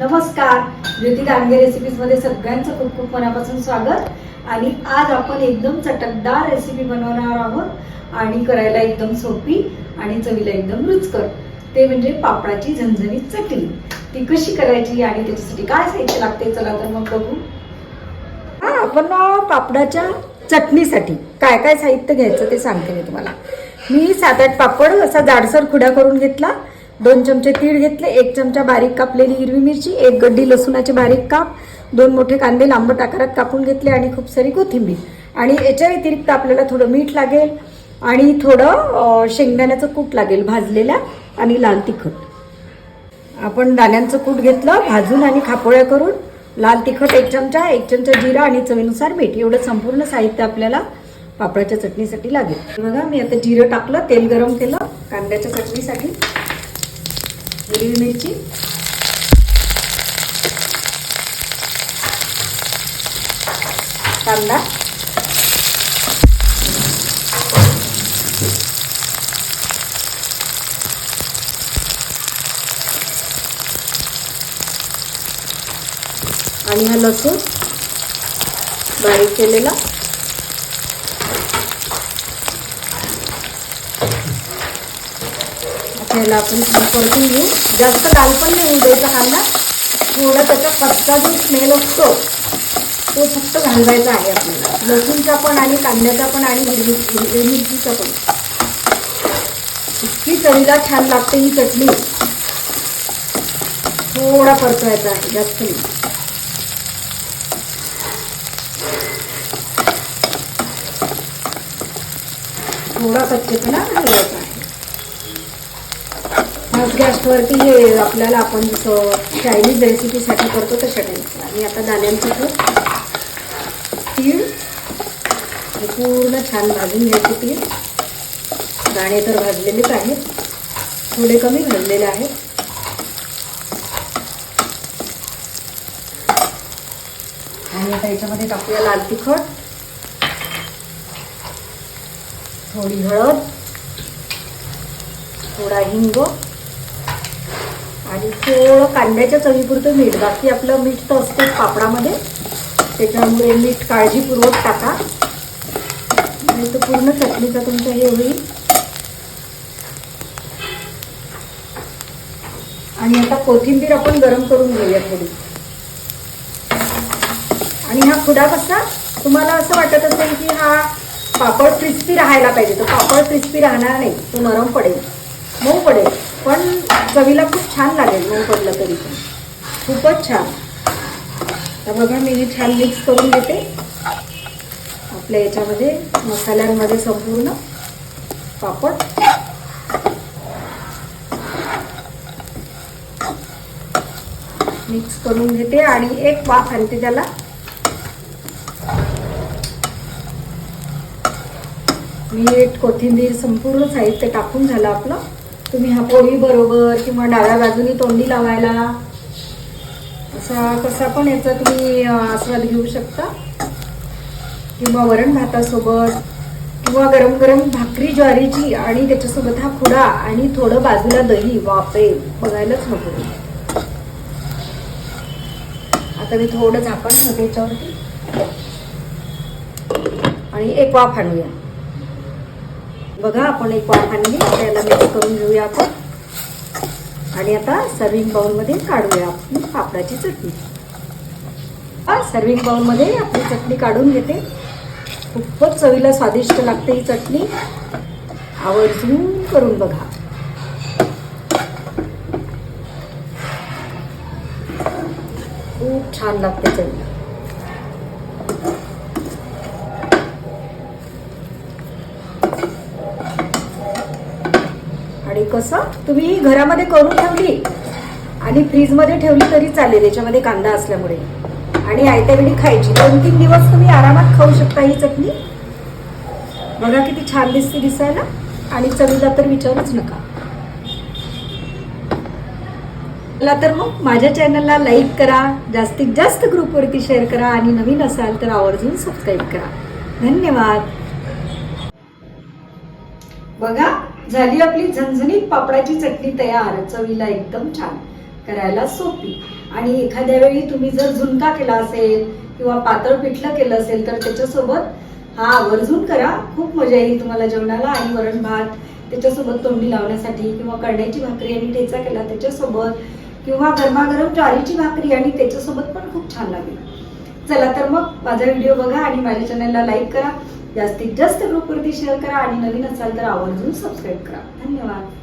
नमस्कार ज्योती दांडगे रेसिपीजमध्ये सगळ्यांचं खूप खूप मनापासून स्वागत. आणि आज आपण एकदम चटकदार रेसिपी बनवणार आहोत आणि करायला एकदम सोपी आणि चवीला एकदम रुचकर. ते म्हणजे पापडाची झणझणीत चटणी. ती कशी करायची आणि त्याच्यासाठी काय साहित्य लागते? चला तर मग बघू. हा आपण पापडाच्या चटणीसाठी काय काय साहित्य घ्यायचं ते सांगते मी तुम्हाला. मी सात आठ पापड असा जाडसर खुडा करून घेतला. दोन चमचे तीळ घेतले एक चमचा बारीक कापलेली हिरवी मिरची एक गड्डी लसूणाचे बारीक काप दोन मोठे कांदे लांबट आकारात कापून घेतले आणि खूप सारी कोथिंबीर. आणि याच्या व्यतिरिक्त आपल्याला थोडं मीठ लागेल आणि थोडं शेंगदाण्याचं कूट लागेल भाजलेल्या आणि लाल तिखट. आपण दाण्यांचं कूट घेतलं भाजून आणि खापोळ्या करून लाल तिखट एक चमचा एक चमचा जिरा आणि चवीनुसार मीठ. एवढं संपूर्ण साहित्य आपल्याला पापडाच्या चटणीसाठी लागेल. बघा मी आता जिरं टाकलं तेल गरम केलं कांद्याच्या चटणीसाठी. हिरवी मिरची. कांदा. आणि हा लसूण बारीक केलेला. याला आपण परतून घेऊ. जास्त लाल पण नाही होऊ द्यायचा कांदा. थोडा त्याचा कच्चा जो स्मेल असतो तो फक्त घालवायचा आहे आपल्याला. लसूणचा पण आणि कांद्याचा पण आणि हिरवी हिरवी मिरचीचा पण. इतकी चवीला छान लागते ही चटणी. थोडा परतवायचा आहे जास्त नाही. थोडा कच्चेपणा घालवायचा आहे गॅसवरती हे आपल्याला आपण जसं चायनीज रेसिपीसाठी करतो तशा टाईपचं आणि आता दाण्यांचं तर तीळ. हे पूर्ण छान भाजून घ्यायचे तीळ. दाणे तर भाजलेलेच आहेत. थोडे कमी भाजलेले आहेत. आणि आता याच्यामध्ये टाकूया लाल तिखट. थोडी हळद. थोडा हिंग. आणि थोडं कांद्याच्या चवीपुरतं मीठ बाकी आपलं मीठ तर असतेच पापडामध्ये. त्याच्यामुळे मीठ काळजीपूर्वक टाका. आणि तो पूर्ण चटणीचा तुमचा हे होईल. आणि आता कोथिंबीर आपण गरम करून घेऊया थोडी. आणि हा खुडा कसा तुम्हाला असं वाटत असेल की हा पापड क्रिस्पी राहायला पाहिजे. तर पापड क्रिस्पी राहणार नाही. तो नरम पडेल. मऊ पडेल. पण चवीला खूप छान लागेल मऊ पडलं तरी पण. खूपच छान. तर बघा मी छान मिक्स करून घेते. आपल्या याच्यामध्ये मसाल्यांमध्ये संपूर्ण पापड. मिक्स करून घेते आणि एक वाफ आणते त्याला. मीठ कोथिंबीर संपूर्ण साहित्य टाकून झालं आपलं. तुम्ही हा पोळी बरोबर किंवा डाव्या बाजूनी तोंडी लावायला असा कसा पण याचा तुम्ही आस्वाद घेऊ शकता. किंवा वरण भातासोबत किंवा गरम गरम भाकरी ज्वारीची आणि त्याच्यासोबत हा खुडा आणि थोडं बाजूला दही वापे बघायलाच नको. आता मी थोडं झाकण ठेवते याच्यावरती. आणि एक वाफ आणूया. बघा आपण एक वाफ आणली. मिक्स करून घेऊया आपण. आणि आता सर्विंग बाउलमध्ये काढूया आपली पापडाची चटणी. सर्विंग बाउलमध्ये आपली चटणी काढून घेते. खूपच चवीला स्वादिष्ट लागते ही चटणी. आवर्जून करून बघा. खूप छान लागते चवीला आणि कसं तुम्ही घरामध्ये करून ठेवली आणि फ्रीजमध्ये ठेवली तरी चालेल याच्यामध्ये कांदा असल्यामुळे. आणि आयत्या वेळी खायची. दोन तीन दिवस तुम्ही आरामात खाऊ शकता ही चटणी. बघा किती छान दिसते दिसायला. आणि चवीला तर विचारूच नका. चला तर मग माझ्या चॅनलला लाईक करा जास्तीत जास्त ग्रुपवरती शेअर करा आणि नवीन असाल तर आवर्जून सबस्क्राईब करा. धन्यवाद. बघा झाली आपली झणझणीत पापडाची चटणी तयार चवीला एकदम छान करायला सोपी. आणि एखाद्या वेळी तुम्ही जर झुणका केला असेल किंवा पातळ पिठलं केलं असेल तर त्याच्यासोबत हा आवर्जून करा. खूप मजा येईल तुम्हाला जेवणाला. आणि वरण भात त्याच्यासोबत तोंडी लावण्यासाठी किंवा कळण्याची भाकरी आणि ठेचा केला त्याच्यासोबत किंवा गरमागरम ज्वारीची भाकरी आणि त्याच्यासोबत पण खूप छान लागेल. चला तर मग माझा व्हिडिओ बघा आणि माझ्या चॅनलला लाईक करा. जास्तीत जास्त ग्रुपवरती शेअर करा आणि नवीन असाल तर आवर्जून सबस्क्राईब करा. धन्यवाद.